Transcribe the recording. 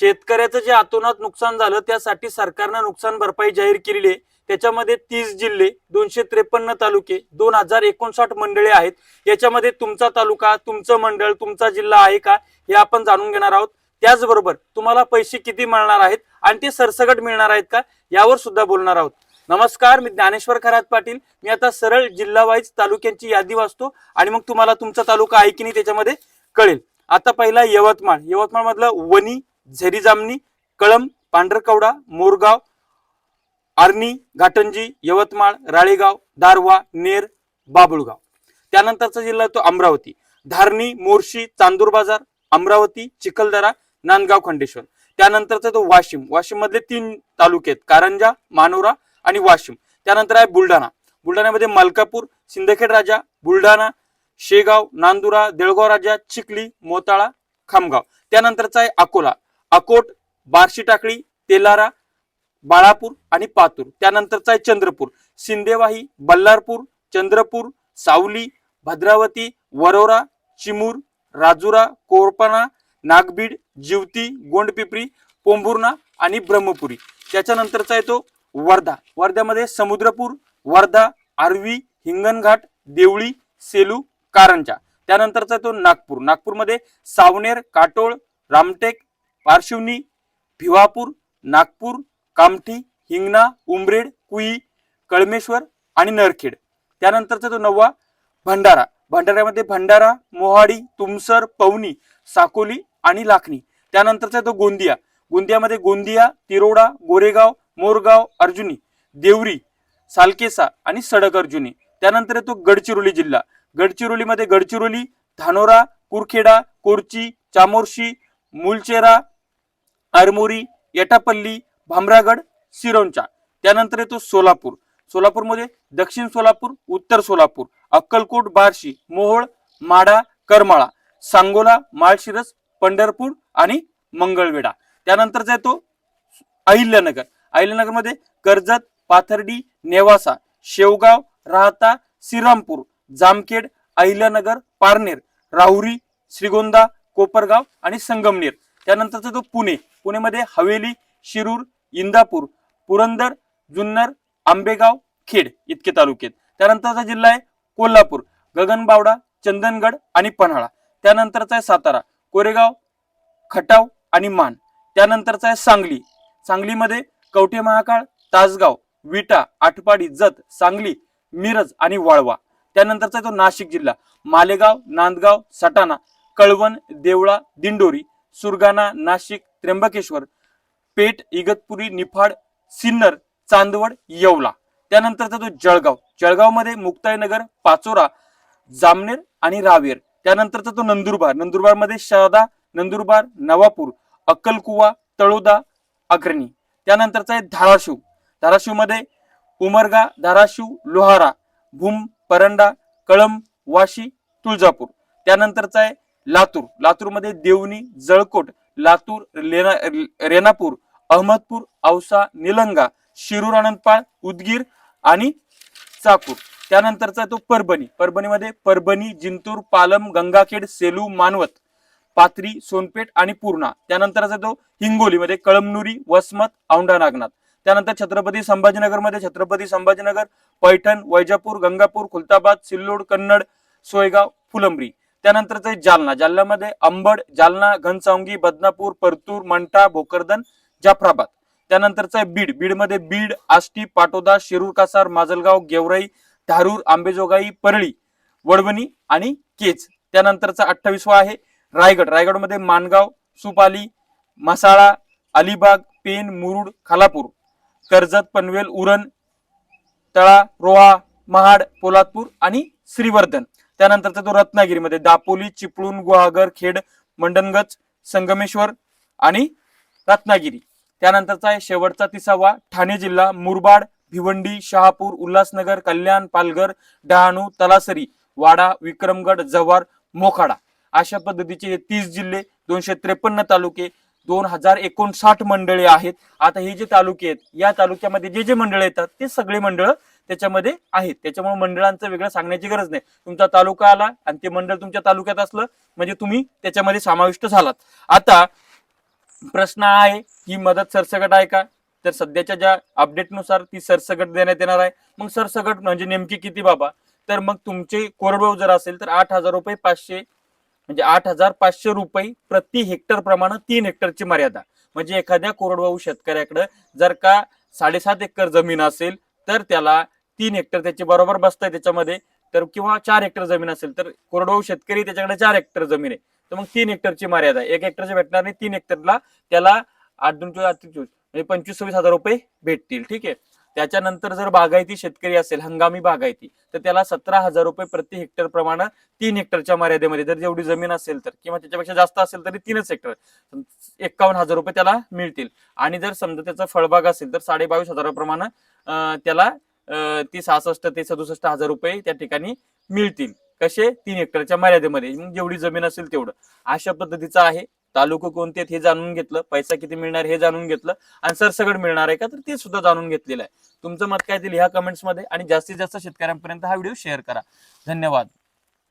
शेतकऱ्याचं जे अतोनात नुकसान झालं त्यासाठी सरकारनं नुकसान भरपाई जाहीर केलेली आहे. त्याच्यामध्ये तीस जिल्हे दोनशे त्रेपन्न तालुके दोन हजार एकोणसाठ मंडळे आहेत. याच्यामध्ये तुमचा तालुका तुमचं मंडळ तुमचा जिल्हा आहे का हे आपण जाणून घेणार आहोत. त्याचबरोबर तुम्हाला पैसे किती मिळणार आहेत आणि ते सरसकट मिळणार आहेत का यावर सुद्धा बोलणार आहोत. नमस्कार मी ज्ञानेश्वर खरात पाटील. मी आता सरळ जिल्हा वाईज तालुक्यांची यादी वाचतो आणि मग तुम्हाला तुमचा तालुका आहे की नाही त्याच्यामध्ये कळेल. आता पहिला यवतमाळ. यवतमाळ मधलं वणी झेरी जामणी कळंब पांढरकवडा मोरगाव आर्णी घाटंजी यवतमाळ राळेगाव दारवा नेर बाबुळगाव. त्यानंतरचा जिल्हा तो अमरावती. धारणी मोर्शी चांदूर बाजार अमरावती चिखलदरा नांदगाव खंडेश्वर. त्यानंतरचा तो वाशिम. वाशिम मधले तीन तालुके आहेत कारंजा मानोरा आणि वाशिम. त्यानंतर आहे बुलढाणा. बुलढाण्यामध्ये मलकापूर सिंदखेड राजा बुलढाणा शेगाव नांदुरा देळगाव राजा चिखली मोताळा खामगाव. त्यानंतरचा आहे अकोला. अकोट बार्शी टाकळी तेलारा बाळापूर आणि पातूर. त्यानंतरचा आहे चंद्रपूर. सिंदेवाही बल्लारपूर चंद्रपूर सावली भद्रावती वरोरा चिमूर राजुरा कोरपणा नागबीड जिवती गोंडपिपरी पोंभुर्णा आणि ब्रह्मपुरी. त्याच्यानंतरचा आहे तो वर्धा. वर्ध्यामध्ये समुद्रपूर वर्धा आर्वी हिंगणघाट देवळी सेलू कारंजा. त्यानंतरचा तो नागपूर. नागपूरमध्ये सावनेर काटोळ रामटेक पारशिवनी भिवापूर नागपूर कामठी हिंगणा उमरेड कुई कळमेश्वर आणि नरखेड. त्यानंतरचा तो नववा भंडारा. भंडाऱ्यामध्ये भंडारा मोहाडी तुमसर पवनी साकोली आणि लाखणी त्यानंतरचा तो गोंदिया. गोंदियामध्ये गोंदिया तिरोडा गोरेगाव मोरगाव अर्जुनी देवरी सालकेसा आणि सडक अर्जुनी. त्यानंतर तो गडचिरोली जिल्हा. गडचिरोलीमध्ये गडचिरोली धानोरा कुरखेडा कोरची चामोर्शी मुलचेरा आरमोरी एटापल्ली भामरागड सिरोंचा त्यानंतर येतो सोलापूर. सोलापूरमध्ये दक्षिण सोलापूर उत्तर सोलापूर अक्कलकोट बार्शी मोहोळ माडा करमाळा सांगोला माळशिरस पंढरपूर आणि मंगळवेढा. त्यानंतरचा येतो अहिल्यानगर. अहिल्यानगरमध्ये कर्जत पाथर्डी नेवासा शेवगाव राहता श्रीरामपूर जामखेड अहिल्यानगर पारनेर राहुरी श्रीगोंदा कोपरगाव आणि संगमनेर. त्यानंतरचा जो पुणे. पुणेमध्ये हवेली शिरूर इंदापूर पुरंदर जुन्नर आंबेगाव खेड इतके तालुके त्यानंतरचा जिल्हा आहे कोल्हापूर गगनबावडा चंदनगड आणि पन्हाळा. त्यानंतरचा आहे सातारा कोरेगाव खटाव आणि मान. त्यानंतरचा आहे सांगली. सांगलीमध्ये कवठे महाकाळ तासगाव विटा आटपाडी जत सांगली मिरज आणि वाळवा. त्यानंतरचा तो नाशिक जिल्हा. मालेगाव नांदगाव सटाणा कळवण देवळा दिंडोरी सुरगाणा नाशिक त्र्यंबकेश्वर पेठ इगतपुरी निफाड सिन्नर चांदवड येवला. त्यानंतरचा तो जळगाव. जळगावमध्ये मुक्ताईनगर पाचोरा जामनेर आणि रावेर. त्यानंतरचा तो नंदुरबार. नंदुरबारमध्ये शहादा नंदुरबार नवापूर अक्कलकुवा तळोदा अग्रणी. त्यानंतरचा आहे धाराशिव. धाराशिवमध्ये उमरगा धाराशिव लोहारा भूम परंडा कळंब वाशी तुळजापूर. त्यानंतरचा आहे लातूर. लातूरमध्ये देवणी जळकोट लातूर लेना रेणापूर अहमदपूर औसा निलंगा शिरूर आनंदपाळ उदगीर आणि चाकूर. त्यानंतरचा तो परभणी. परभणीमध्ये परभणी जिंतूर पालम गंगाखेड सेलू मानवत पाथरी सोनपेठ आणि पूर्णा. त्यानंतरचा तो हिंगोलीमध्ये कळमनुरी वसमत औंढा नागनाथ. त्यानंतर छत्रपती संभाजीनगरमध्ये छत्रपती संभाजीनगर पैठण वैजापूर गंगापूर खुलताबाद सिल्लोड कन्नड सोयगाव फुलंब्री. त्यानंतरचं आहे जालना. जालन्यामध्ये अंबड जालना घनसावंगी बदनापूर परतूर मंठा भोकरदन जाफराबाद. त्यानंतरचं आहे बीड. बीडमध्ये बीड आष्टी पाटोदा शिरूर कासार माजलगाव गेवराई धारूर आंबेजोगाई परळी वडवणी आणि केज. त्यानंतरचा अठ्ठावीसवा आहे रायगड. रायगडमध्ये मानगाव सुपाली मसाळा अलिबाग पेन मुरुड खालापूर कर्जत पनवेल उरण तळा रोहा महाड पोलादपूर आणि श्रीवर्धन. त्यानंतरचा तो रत्नागिरीमध्ये दापोली चिपळूण गुहागर खेड मंडनगज संगमेश्वर आणि रत्नागिरी. त्यानंतरचा आहे शेवटचा तिसावा ठाणे जिल्हा मुरबाड भिवंडी शहापूर उल्हासनगर कल्याण पालघर डहाणू तलासरी वाडा विक्रमगड जव्हार मोखाडा. अशा पद्धतीचे हे तीस जिल्हे दोनशे त्रेपन्न तालुके दोन हजार एकोणसाठ मंडळे आहेत. आता हे जे तालुके आहेत या तालुक्यामध्ये जे जे मंडळ येतात ते सगळे मंडळ त्याच्यामध्ये आहेत. त्याच्यामुळे मंडळांचं वेगळं सांगण्याची गरज नाही. तुमचा तालुका आला आणि ते मंडळ तुमच्या तालुक्यात असलं म्हणजे तुम्ही त्याच्यामध्ये समाविष्ट झालात. आता प्रश्न आहे की मदत सरसकट आहे का? तर सध्याच्या ज्या अपडेटनुसार ती सरसकट देण्यात येणार आहे. मग सरसकट म्हणजे नेमकी किती बाबा? तर मग तुमचे कोरडवाहू जर असेल तर आठ हजार रुपये पाचशे म्हणजे आठ हजार पाचशे रुपये प्रति हेक्टर प्रमाणे तीन हेक्टरची मर्यादा. म्हणजे एखाद्या कोरडवाहू शेतकऱ्याकडे जर का साडेसात एकर जमीन असेल तर त्याला तीन हेक्टर त्याचे बरोबर बसतंय त्याच्यामध्ये. तर किंवा चार हेक्टर जमीन असेल तर कोरडवाहू शेतकरी त्याच्याकडे चार हेक्टर जमीन आहे. तर मग तीन हेक्टरची मर्यादा एक हेक्टरच्या भेटणार नाही तीन हेक्टरला त्याला आठ दोन म्हणजे पंचवीस सव्वीस हजार रुपये भेटतील. ठीक आहे? त्याच्यानंतर जर बागायती शेतकरी असेल हंगामी बागायती तर त्याला सतरा हजार रुपये प्रति हेक्टर प्रमाणे तीन हेक्टरच्या मर्यादेमध्ये जर जेवढी जमीन असेल तर किंवा त्याच्यापेक्षा जास्त असेल तरी तीनच हेक्टर एकावन्न हजार रुपये त्याला मिळतील. आणि जर समजा त्याचा फळबाग असेल तर साडे बावीस हजाराप्रमाणे त्याला ती सहासष्ट ते सदुसष्ट हजार रुपये त्या ठिकाणी मिळतील. कसे? तीन हेक्टरच्या मर्यादेमध्ये. मग जेवढी जमीन असेल तेवढं. अशा पद्धतीचं आहे. तालुका कोणते हे जाणून घेतलं. पैसा किती मिळणार हे जाणून घेतलं. आणि सरसगड मिळणार आहे का तर ते सुद्धा जाणून घेतलेलं आहे. तुमचं मत काय ते लिहा कमेंट्समध्ये आणि जास्तीत जास्त शेतकऱ्यांपर्यंत हा व्हिडिओ शेअर करा. धन्यवाद.